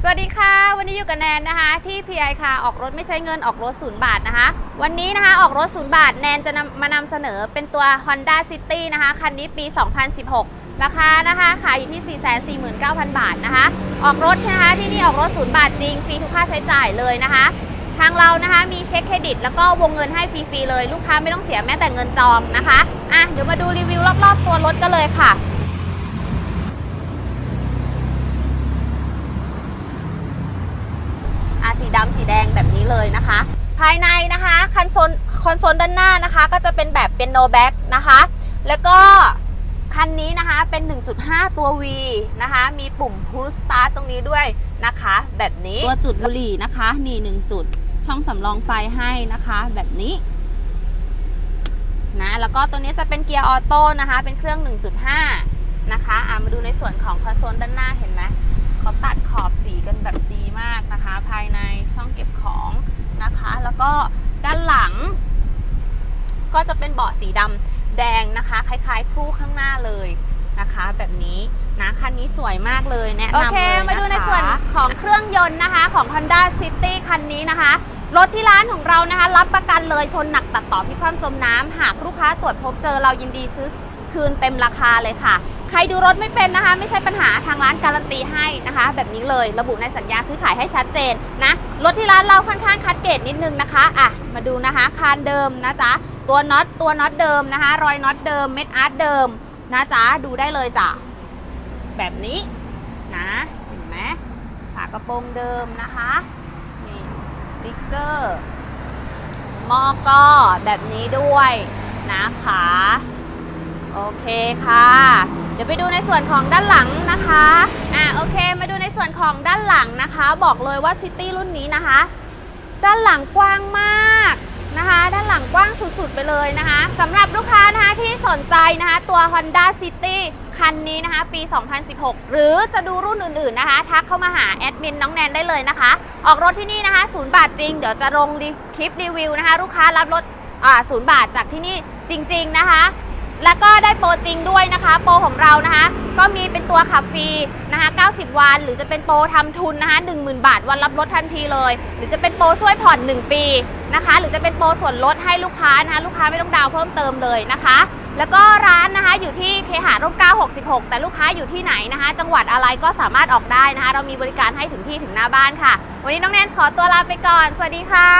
สวัสดีค่ะ วันนี้อยู่กับแนนนะคะ ที่ PI ค่ะออกรถไม่ใช้เงินออกรถศูนย์บาทนะคะ วันนี้นะคะออกรถศูนย์บาท แนนจะนำมานำเสนอเป็นตัว Honda City นะคะ คันนี้ปี 2016 ราคานะคะขายอยู่ที่ 449,000 บาทนะคะ ออกรถนะคะที่นี่ออกรถศูนย์บาทจริงฟรีทุกค่าใช้จ่ายเลยนะคะ ทางเรานะคะมีเช็คเครดิต แล้วก็วงเงินให้ฟรีๆเลย ลูกค้าไม่ต้องเสียแม้แต่เงินจองนะคะอะเดี๋ยวมาดูรีวิวรอบๆตัวรถกันเลยค่ะอะสีดำสีแดงแบบ นี้เลยนะคะ ภายในนะคะคอนโซลคอนโซลด้านหน้านะคะ ก็จะเป็นแบบเป็นโนแบ็กนะคะ แล้วก็คันนี้นะคะเป็น 1.5 ตัว V นะคะ มีปุ่ม Push Start ตรงนี้ด้วยนะคะ แบบนี้ตัวจุดบุหรี่นะคะ นี่ 1 จุด ช่องสำรองไฟให้นะคะ แบบนี้นะแล้วก็ตัวนี้จะเป็นเกียร์ออโต้นะคะ เป็นเครื่อง 1.5 นะคะ อะมาดูในส่วนของคอนโซลด้านหน้าเห็นไหม เขาตัดขอบสีกันแบบดีมากนะคะ ภายในช่องเก็บของนะคะ แล้วก็ด้านหลัง ก็จะเป็นเบาะสีดำแดงนะคะ คล้ายๆคู่ข้างหน้าเลยนะคะ แบบนี้นะคันนี้สวยมากเลยแนะนำโอเคเลยนะคะมาดูในส่วนของเครื่องยนต์นะคะของ Honda City คันนี้นะคะรถที่ร้านของเรานะคะ รับประกันเลยชนหนักตัดต่อพิความจมน้ำหากลูกค้าตรวจพบเจอเรายินดีซื้อคืนเต็มราคาเลยค่ะ ใครดูรถไม่เป็นนะคะ ไม่ใช่ปัญหาทางร้านการันตีให้นะคะ แบบนี้เลยระบุในสัญญาซื้อขายให้ชัดเจนนะรถที่ร้านเราค่อนข้างคัดเกรดนิดนึงนะคะอะมาดูนะคะคานเดิมนะจ๊ะตัวน็อตตัวน็อตเดิมนะคะ รอยน็อตเดิมเม็ดอาร์ตเดิมนะจ๊ะดูได้เลยจ้ะแบบนี้นะเห็นไหมฝากระโปรงเดิมนะคะนี่สติ๊กเกอร์หมอก็แบบนี้ด้วยนะคะ โอเคค่ะ เดี๋ยวไปดูในส่วนของด้านหลังนะคะอ่าโอเค มาดูในส่วนของด้านหลังนะคะ บอกเลยว่าซิตี้รุ่นนี้นะคะ ด้านหลังกว้างมากนะคะ ด้านหลังกว้างสุดๆไปเลยนะคะสำหรับลูกค้านะคะที่สนใจนะคะตัว Honda City คันนี้นะคะ ปี 2016 หรือจะดูรุ่นอื่นๆนะคะ ทักเข้ามาหาแอดมินน้องแนนได้เลยนะคะ ออกรถที่นี่นะคะศูนย์บาทจริง เดี๋ยวจะลงรีคลิปรีวิวนะคะ ลูกค้ารับรถอ่าศูนย์บาทจากที่นี่จริง ๆ นะคะ แล้วก็ได้โปรจริงด้วยนะคะ โปรของเรานะคะ ก็มีเป็นตัวขับฟรีนะคะ 90 วัน หรือจะเป็นโปรทำทุนนะคะ10,000 บาท วันรับรถทันทีเลย หรือจะเป็นโปรช่วยผ่อน 1 ปีนะคะ หรือจะเป็นโปรส่วนลดให้ลูกค้านะคะ ลูกค้าไม่ต้องดาวน์เพิ่มเติมเลยนะคะ แล้วก็ร้านนะคะอยู่ที่เคหะร่มเกล้า66 แต่ลูกค้าอยู่ที่ไหนนะคะ จังหวัดอะไรก็สามารถออกได้นะคะ เรามีบริการให้ถึงที่ถึงหน้าบ้านค่ะ วันนี้น้องแนนขอตัวลาไปก่อน สวัสดีค่ะ